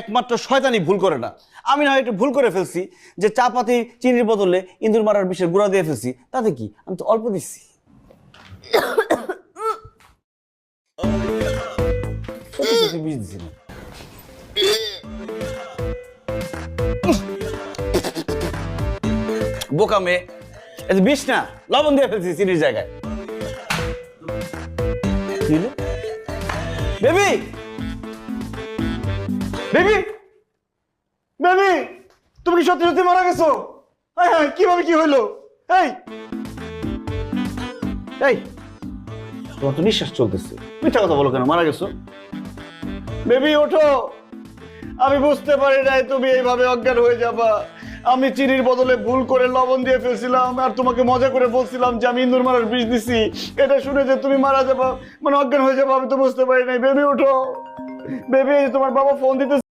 একমাত্র শয়তানি ভুল করে না। আমি না একটু ভুল করে ফেলছি যে চা পাতি চিনির বদলে ইঁদুর মারার বিষের গুঁড়া দিয়ে ফেলছি। তাতে কি? আমি তো অল্প দিচ্ছি। বোকা মেয়ে। বিষ না, লবণ দিয়ে ফেলছি চিনির জায়গায়। বেবি! বেবি! বেবি! তুমি কি সত্যি সত্যি মারা গেছো? হ্যাঁ হ্যাঁ কীভাবে কি হইল? এই! এই! তোমার তো নিঃশ্বাস চলতেছে। মিথ্যা কথা বলো কেন, মারা গেছো? বেবি, ওঠো! আমি বুঝতে পারি নাই তুমি এইভাবে অজ্ঞান হয়ে যাবা। আমি চিনির বদলে ভুল করে লবণ দিয়ে ফেলছিলাম আর তোমাকে মজা করে বলছিলাম যে আমি ইন্দুর মারার বিষ দিছি। এটা শুনে যে তুমি মারা যাবা মানে অজ্ঞান হয়ে যাব, আমি তো বুঝতে পারি নাই। বেবি, ওঠো! বেবি তোমার বাবা ফোন দিতে